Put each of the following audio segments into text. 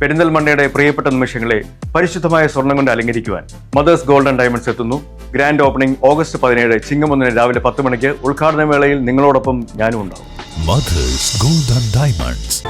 പെരിന്തൽമണ്ണയുടെ പ്രിയപ്പെട്ട നിമിഷങ്ങളെ പരിശുദ്ധമായ സ്വർണം കൊണ്ട് അലങ്കരിക്കുവാൻ മദേഴ്സ് ഗോൾഡൻ ഡയമണ്ട്സ് എത്തുന്നു. ഗ്രാൻഡ് ഓപ്പണിംഗ് ഓഗസ്റ്റ് പതിനേഴ് ചിങ്ങമൊന്നിന് രാവിലെ പത്ത് മണിക്ക് ഉദ്ഘാടന വേളയിൽ നിങ്ങളോടൊപ്പം ഞാനും ഉണ്ടാവും. മദേഴ്സ് ഗോൾഡൻ ഡയമണ്ട്സ്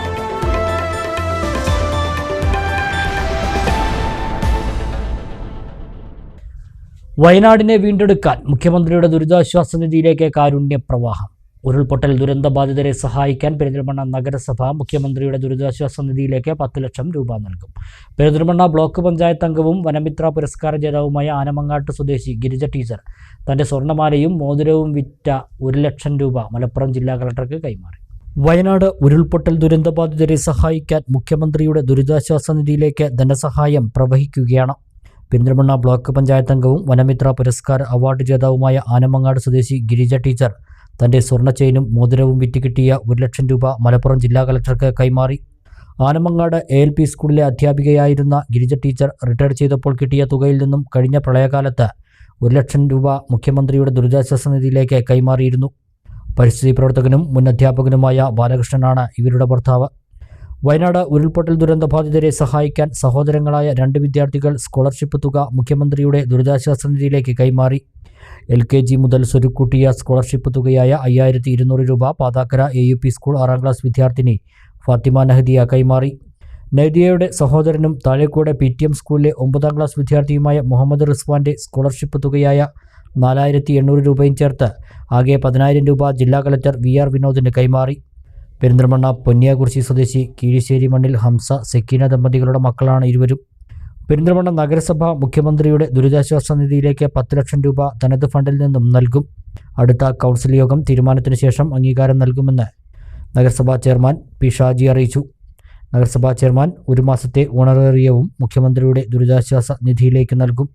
വയനാടിനെ വീണ്ടെടുക്കാൻ മുഖ്യമന്ത്രിയുടെ ദുരിതാശ്വാസ നിധിയിലേക്ക് കാരുണ്യപ്രവാഹം. ഉരുൾപൊട്ടൽ ദുരന്തബാധിതരെ സഹായിക്കാൻ പെരിന്തൽമണ്ണ നഗരസഭ മുഖ്യമന്ത്രിയുടെ ദുരിതാശ്വാസ നിധിയിലേക്ക് പത്ത് ലക്ഷം രൂപ നൽകും. പെരിന്തൽമണ്ണ ബ്ലോക്ക് പഞ്ചായത്ത് അംഗവും വനമിത്ര പുരസ്കാര ജേതാവുമായ ആനമങ്ങാട്ട് സ്വദേശി ഗിരിജ ടീച്ചർ തന്റെ സ്വർണമാലയും മോതിരവും വിറ്റ ഒരു ലക്ഷം രൂപ മലപ്പുറം ജില്ലാ കളക്ടർക്ക് കൈമാറി. വയനാട് ഉരുൾപൊട്ടൽ ദുരന്തബാധിതരെ സഹായിക്കാൻ മുഖ്യമന്ത്രിയുടെ ദുരിതാശ്വാസ നിധിയിലേക്ക് ധനസഹായം പ്രവഹിക്കുകയാണ്. പെരിന്തൽമണ്ണ ബ്ലോക്ക് പഞ്ചായത്ത് അംഗവും വനമിത്ര പുരസ്കാര അവാർഡ് ജേതാവുമായ ആനമങ്ങാട് സ്വദേശി ഗിരിജ ടീച്ചർ തന്റെ സ്വർണ ചെയിനും മോതിരവും വിറ്റ് കിട്ടിയ ഒരു ലക്ഷം രൂപ മലപ്പുറം ജില്ലാ കളക്ടർക്ക് കൈമാറി. ആനമങ്ങാട് എ എൽ പി സ്കൂളിലെ അധ്യാപികയായിരുന്ന ഗിരിജ ടീച്ചർ റിട്ടയർ ചെയ്തപ്പോൾ കിട്ടിയ തുകയിൽ നിന്നും കഴിഞ്ഞ പ്രളയകാലത്ത് ഒരു ലക്ഷം രൂപ മുഖ്യമന്ത്രിയുടെ ദുരിതാശ്വാസ നിധിയിലേക്ക് കൈമാറിയിരുന്നു. പരിസ്ഥിതി പ്രവർത്തകനും മുൻ അധ്യാപകനുമായ ബാലകൃഷ്ണനാണ് ഇവരുടെ ഭർത്താവ്. വയനാട് ഉരുൾപൊട്ടൽ ദുരന്തബാധിതരെ സഹായിക്കാൻ സഹോദരങ്ങളായ രണ്ട് വിദ്യാർത്ഥികൾ സ്കോളർഷിപ്പ് തുക മുഖ്യമന്ത്രിയുടെ ദുരിതാശ്വാസ നിധിയിലേക്ക് കൈമാറി. എൽ കെ ജി മുതൽ സ്വരുക്കൂട്ടിയ സ്കോളർഷിപ്പ് തുകയായ അയ്യായിരത്തി ഇരുന്നൂറ് രൂപ Pathakkara A U P school ആറാം ക്ലാസ് വിദ്യാർത്ഥിനി ഫാത്തിമ നഹദിയ കൈമാറി. നഹദിയയുടെ സഹോദരനും താഴെക്കൂടെ പി ടി എം സ്കൂളിലെ ഒമ്പതാം ക്ലാസ് വിദ്യാർത്ഥിയുമായ മുഹമ്മദ് റിസ്വാന്റെ സ്കോളർഷിപ്പ് തുകയായ നാലായിരത്തി എണ്ണൂറ് രൂപയും ചേർത്ത് ആകെ പതിനായിരം രൂപ ജില്ലാ കലക്ടർ വി ആർ വിനോദിന് കൈമാറി. പെരിന്തൽമണ്ണ പൊന്നിയാകുറിശി സ്വദേശി കീഴിശ്ശേരി മണ്ണിൽ ഹംസ സെക്കീന ദമ്പതികളുടെ മക്കളാണ് ഇരുവരും. പെരിന്തൽമണ്ണ നഗരസഭ മുഖ്യമന്ത്രിയുടെ ദുരിതാശ്വാസ നിധിയിലേക്ക് പത്ത് ലക്ഷം രൂപ തനത് ഫണ്ടിൽ നിന്നും നൽകും. അടുത്ത കൗൺസിൽ യോഗം തീരുമാനത്തിന് ശേഷം അംഗീകാരം നൽകുമെന്ന് നഗരസഭാ ചെയർമാൻ പി ഷാജി അറിയിച്ചു. നഗരസഭാ ചെയർമാൻ ഒരു മാസത്തെ ഓണറേറിയവും മുഖ്യമന്ത്രിയുടെ ദുരിതാശ്വാസ നിധിയിലേക്ക് നൽകും.